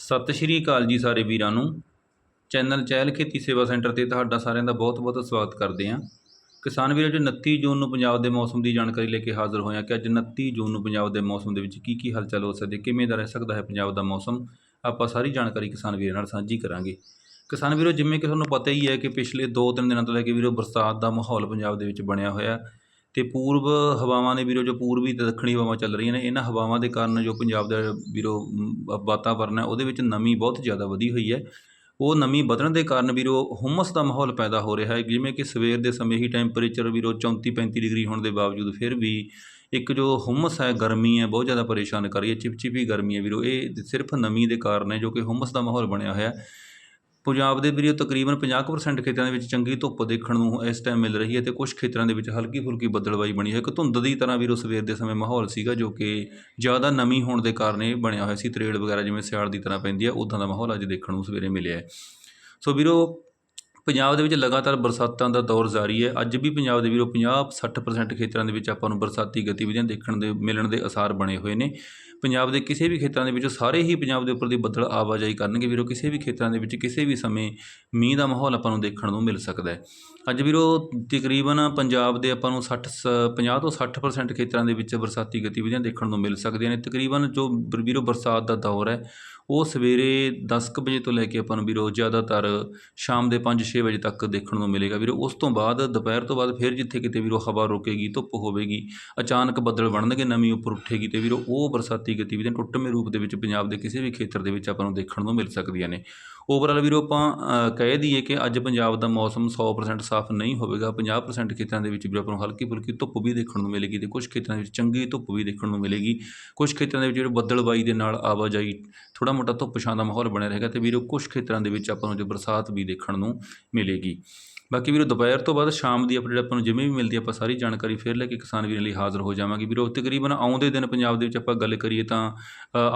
ਸਤਿ ਸ਼੍ਰੀ ਅਕਾਲ ਜੀ ਸਾਰੇ ਵੀਰਾਂ ਨੂੰ। ਚੈਨਲ ਚਹਿਲ ਖੇਤੀ ਸੇਵਾ ਸੈਂਟਰ ਤੇ ਤੁਹਾਡਾ ਸਾਰਿਆਂ ਦਾ ਬਹੁਤ-ਬਹੁਤ ਸਵਾਗਤ ਕਰਦੇ ਹਾਂ। ਕਿਸਾਨ ਵੀਰੋ ਜੀ 29 ਜੂਨ ਨੂੰ ਪੰਜਾਬ ਦੇ ਮੌਸਮ ਦੀ ਜਾਣਕਾਰੀ ਲੈ ਕੇ ਹਾਜ਼ਰ ਹੋਏ ਹਾਂ ਕਿ ਅੱਜ 29 ਜੂਨ ਨੂੰ ਪੰਜਾਬ ਦੇ ਮੌਸਮ ਦੇ ਵਿੱਚ ਕੀ ਕੀ ਹਲਚਲ ਹੋ ਸਕਦੀ ਹੈ, ਕਿਵੇਂ ਦਾ ਰਹਿ ਸਕਦਾ ਹੈ ਪੰਜਾਬ ਦਾ ਮੌਸਮ, ਆਪਾਂ ਸਾਰੀ ਜਾਣਕਾਰੀ ਕਿਸਾਨ ਵੀਰਾਂ ਨਾਲ ਸਾਂਝੀ ਕਰਾਂਗੇ। ਕਿਸਾਨ ਵੀਰੋ, ਜਿਵੇਂ ਕਿ ਤੁਹਾਨੂੰ ਪਤਾ ਹੀ ਹੈ ਕਿ ਪਿਛਲੇ 2-3 ਦਿਨਾਂ ਤੋਂ ਲੈ ਕੇ ਵੀਰੋ, ਬਰਸਾਤ ਦਾ ਮਾਹੌਲ ਪੰਜਾਬ ਦੇ ਵਿੱਚ ਬਣਿਆ ਹੋਇਆ। ਅਤੇ ਪੂਰਬ ਹਵਾਵਾਂ ਨੇ ਵੀਰੋ ਜੋ ਪੂਰਬੀ ਤੇ ਦੱਖਣੀ ਹਵਾਵਾਂ ਚੱਲ ਰਹੀਆਂ ਨੇ ਇਹਨਾਂ ਹਵਾਵਾਂ ਦੇ ਕਾਰਨ ਜੋ ਪੰਜਾਬ ਦਾ ਵੀਰੋ ਮ, ਵਾਤਾਵਰਨ ਹੈ ਉਹਦੇ ਵਿੱਚ ਨਮੀ ਬਹੁਤ ਜ਼ਿਆਦਾ ਵਧੀ ਹੋਈ ਹੈ। ਉਹ ਨਮੀ ਵਧਣ ਦੇ ਕਾਰਨ ਵੀਰੋ ਹੁਮਸ ਦਾ ਮਾਹੌਲ ਪੈਦਾ ਹੋ ਰਿਹਾ ਹੈ। ਜਿਵੇਂ ਕਿ ਸਵੇਰ ਦੇ ਸਮੇਂ ਹੀ ਟੈਂਪਰੇਚਰ ਵੀਰੋ 34 35 ਡਿਗਰੀ ਹੋਣ ਦੇ ਬਾਵਜੂਦ ਫਿਰ ਵੀ ਇੱਕ ਜੋ ਹੁਮਸ ਹੈ ਗਰਮੀ ਹੈ ਬਹੁਤ ਜ਼ਿਆਦਾ ਪਰੇਸ਼ਾਨ ਕਰ ਰਹੀ ਹੈ ਚਿਪਚਿਪੀ ਗਰਮੀ ਹੈ ਵੀਰੋ। ਇਹ ਸਿਰਫ ਨਮੀ ਦੇ ਕਾਰਨ ਹੈ ਜੋ ਕਿ ਹੁਮਸ ਦਾ ਮਾਹੌਲ ਬਣਿਆ ਹੋਇਆ ਪੰਜਾਬ ਦੇ ਵੀਰੋ, ਤਕਰੀਬਨ 50% ਖੇਤਰਾਂ ਦੇ ਵਿੱਚ ਚੰਗੀ ਧੁੱਪ ਦੇਖਣ ਨੂੰ ਇਸ ਟਾਈਮ ਮਿਲ ਰਹੀ ਹੈ ਤੇ ਕੁਝ ਖੇਤਰਾਂ ਦੇ ਵਿੱਚ ਹਲਕੀ ਫੁਲਕੀ ਬੱਦਲਵਾਈ ਬਣੀ ਹੈ। ਇੱਕ ਧੁੰਦ ਦੀ ਤਰ੍ਹਾਂ ਵੀਰੋ, ਸਵੇਰ ਦੇ ਸਮੇਂ ਮਾਹੌਲ ਸੀਗਾ ਜੋ ਕਿ ਜ਼ਿਆਦਾ ਨਮੀ ਹੋਣ ਦੇ ਕਾਰਨ ਇਹ ਬਣਿਆ ਹੋਇਆ ਸੀ। ਤਰੇੜ ਵਗੈਰਾ ਜਿਵੇਂ ਸਿਆਲ ਦੀ ਤਰ੍ਹਾਂ ਪੈਂਦੀ ਹੈ ਉਦਾਂ ਦਾ ਮਾਹੌਲ ਅੱਜ ਦੇਖਣ ਨੂੰ ਸਵੇਰੇ ਮਿਲਿਆ ਹੈ। ਸੋ ਵੀਰੋ ਪੰਜਾਬ ਦੇ ਵਿੱਚ ਲਗਾਤਾਰ ਬਰਸਾਤਾਂ ਦਾ ਦੌਰ ਜਾਰੀ ਹੈ। ਅੱਜ ਵੀ ਪੰਜਾਬ ਦੇ ਵੀਰੋ 50-60% ਖੇਤਰਾਂ ਦੇ ਵਿੱਚ ਆਪਾਂ ਨੂੰ ਬਰਸਾਤੀ ਗਤੀਵਿਧੀਆਂ ਦੇਖਣ ਦੇ, ਮਿਲਣ ਦੇ ਅਸਾਰ ਬਣੇ ਹੋਏ ਨੇ। ਪੰਜਾਬ ਦੇ ਕਿਸੇ ਵੀ ਖੇਤਰਾਂ ਦੇ ਵਿੱਚ ਸਾਰੇ ਹੀ ਪੰਜਾਬ ਦੇ ਉੱਪਰ ਦੀ ਬੱਦਲ ਆਵਾਜਾਈ ਕਰਨਗੇ ਵੀਰੋ। ਕਿਸੇ ਵੀ ਖੇਤਰਾਂ ਦੇ ਵਿੱਚ ਕਿਸੇ ਵੀ ਸਮੇਂ ਮੀਂਹ ਦਾ ਮਾਹੌਲ ਆਪਾਂ ਨੂੰ ਦੇਖਣ ਨੂੰ ਮਿਲ ਸਕਦਾ ਹੈ। ਅੱਜ ਵੀਰੋ ਤਕਰੀਬਨ ਪੰਜਾਬ ਦੇ ਆਪਾਂ ਨੂੰ 60 ਸ- 50 ਤੋਂ 60% ਖੇਤਰਾਂ ਦੇ ਵਿੱਚ ਬਰਸਾਤੀ ਗਤੀਵਿਧੀਆਂ ਦੇਖਣ ਨੂੰ ਮਿਲ ਸਕਦੀਆਂ ਨੇ। ਤਕਰੀਬਨ ਜੋ ਵੀਰੋ ਬਰਸਾਤ ਦਾ ਦੌਰ ਹੈ, ਉਹ ਸਵੇਰੇ 10 ਕੁ ਵਜੇ ਤੋਂ ਲੈ ਕੇ ਆਪਾਂ ਨੂੰ ਵੀਰੋ ਜ਼ਿਆਦਾਤਰ ਸ਼ਾਮ ਦੇ 5-6 ਵਜੇ ਤੱਕ ਦੇਖਣ ਨੂੰ ਮਿਲੇਗਾ। ਵੀਰੋ, ਉਸ ਤੋਂ ਬਾਅਦ, ਦੁਪਹਿਰ ਤੋਂ ਬਾਅਦ ਫਿਰ ਜਿੱਥੇ ਕਿਤੇ ਵੀਰੋ ਹਵਾ ਰੁਕੇਗੀ, ਧੁੱਪ ਹੋਵੇਗੀ, ਅਚਾਨਕ ਬੱਦਲ ਬਣਨਗੇ ਨਮੀ ਉੱਪਰ ਉੱਠੇਗੀ ਤੇ ਵੀਰੋ, ਉਹ ਬਰਸਾਤੀ ਗਤੀਵਿਧੀਆਂ ਟੁੱਟਵੇਂ ਰੂਪ ਦੇ ਵਿੱਚ ਪੰਜਾਬ ਦੇ ਕਿਸੇ ਵੀ ਖੇਤਰ ਦੇ ਵਿੱਚ ਆਪਾਂ ਨੂੰ ਦੇਖਣ ਨੂੰ ਮਿਲ ਸਕਦੀਆਂ ਨੇ। ਓਵਰਆਲ ਵੀਰੋ ਆਪਾਂ ਕਹਿ ਦਈਏ ਕਿ ਅੱਜ ਪੰਜਾਬ ਦਾ ਮੌਸਮ 100% ਸਾਫ਼ ਨਹੀਂ ਹੋਵੇਗਾ। 50% ਖੇਤਰਾਂ ਦੇ ਵਿੱਚ ਵੀਰੋ ਆਪਾਂ ਨੂੰ ਹਲਕੀ ਫੁਲਕੀ ਧੁੱਪ ਵੀ ਦੇਖਣ ਨੂੰ ਮਿਲੇਗੀ ਤੇ ਕੁਝ ਖੇਤਰਾਂ ਦੇ ਵਿੱਚ ਚੰਗੀ ਧੁੱਪ ਵੀ ਦੇਖਣ ਨੂੰ ਮਿਲੇਗੀ। ਕੁਝ ਖੇਤਰਾਂ ਦੇ ਵਿੱਚ ਜਿਹੜੇ ਬੱਦਲਬਾਈ ਦੇ ਨਾਲ ਆਵਾਜਾਈ ਥੋੜਾ ਮੋਟਾ ਧੁੱਪ ਛਾਂ ਦਾ ਮਾਹੌਲ ਬਣਿਆ ਰਹੇਗਾ ਤੇ ਵੀਰੋ ਕੁਝ ਖੇਤਰਾਂ ਦੇ ਵਿੱਚ ਆਪਾਂ ਨੂੰ ਜੋ ਬਰਸਾਤ ਵੀ ਦੇਖਣ ਨੂੰ ਮਿਲੇਗੀ। ਬਾਕੀ ਵੀਰੋ ਦੁਪਹਿਰ ਤੋਂ ਬਾਅਦ ਸ਼ਾਮ ਦੀ ਅਪਡੇਟ ਆਪਾਂ ਨੂੰ ਜਿਵੇਂ ਵੀ ਮਿਲਦੀ ਆਪਾਂ ਸਾਰੀ ਜਾਣਕਾਰੀ ਫਿਰ ਲੈ ਕੇ ਕਿਸਾਨ ਵੀਰਾਂ ਲਈ ਹਾਜ਼ਰ ਹੋ ਜਾਵਾਂਗੇ। ਵੀਰੋ ਤਕਰੀਬਨ ਆਉਂਦੇ ਦਿਨ ਪੰਜਾਬ ਦੇ ਵਿੱਚ ਆਪਾਂ ਗੱਲ ਕਰੀਏ ਤਾਂ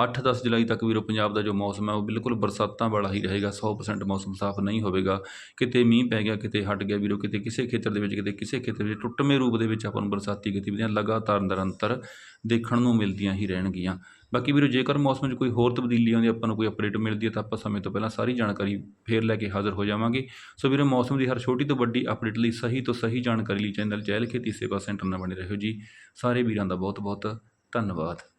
8-10 ਜੁਲਾਈ ਤੱਕ ਵੀਰੋ ਪੰਜਾਬ ਦਾ ਜੋ ਮੌਸਮ ਹੈ, ਉਹ ਬਿਲਕੁਲ ਬਰਸਾਤਾਂ ਵਾਲਾ ਹੀ ਰਹੇਗਾ। 100% ਮੌਸਮ ਸਾਫ਼ ਨਹੀਂ ਹੋਵੇਗਾ, ਕਿਤੇ ਮੀਂਹ ਪੈ ਗਿਆ, ਕਿਤੇ ਹਟ ਗਿਆ ਵੀਰੋ, ਕਿਤੇ ਕਿਸੇ ਖੇਤਰ ਦੇ ਵਿੱਚ, ਕਿਤੇ ਕਿਸੇ ਖੇਤਰ ਵਿੱਚ ਟੁੱਟਵੇਂ ਰੂਪ ਦੇ ਵਿੱਚ ਆਪਾਂ ਨੂੰ ਬਰਸਾਤੀ ਗਤੀਵਿਧੀਆਂ ਲਗਾਤਾਰ ਨਿਰੰਤਰ ਦੇਖਣ ਨੂੰ ਮਿਲਦੀਆਂ ਹੀ ਰਹਿਣਗੀਆਂ। ਬਾਕੀ ਵੀਰੋ, ਜੇਕਰ ਮੌਸਮ 'ਚ ਕੋਈ ਹੋਰ ਤਬਦੀਲੀ ਆਉਂਦੀ, ਆਪਾਂ ਨੂੰ ਕੋਈ ਅਪਡੇਟ ਮਿਲਦੀ ਹੈ, ਤਾਂ ਆਪਾਂ ਸਮੇਂ ਤੋਂ ਪਹਿਲਾਂ ਸਾਰੀ ਜਾਣਕਾਰੀ ਫੇਰ ਲੈ ਕੇ ਹਾਜ਼ਰ ਹੋ ਜਾਵਾਂਗੇ। ਸੋ ਵੀਰੋ, ਮੌਸਮ ਦੀ ਹਰ ਛੋਟੀ ਤੋਂ ਵੱਡੀ ਅਪਡੇਟ ਲਈ ਸਹੀ ਤੋਂ ਸਹੀ ਜਾਣਕਾਰੀ ਲਈ ਚੈਨਲ ਚਹਿਲ ਖੇਤੀ ਸੇਵਾ ਸੈਂਟਰ ਨਾਲ ਬਣੇ ਰਹੋ ਜੀ। ਸਾਰੇ ਵੀਰਾਂ ਦਾ ਬਹੁਤ ਬਹੁਤ ਧੰਨਵਾਦ।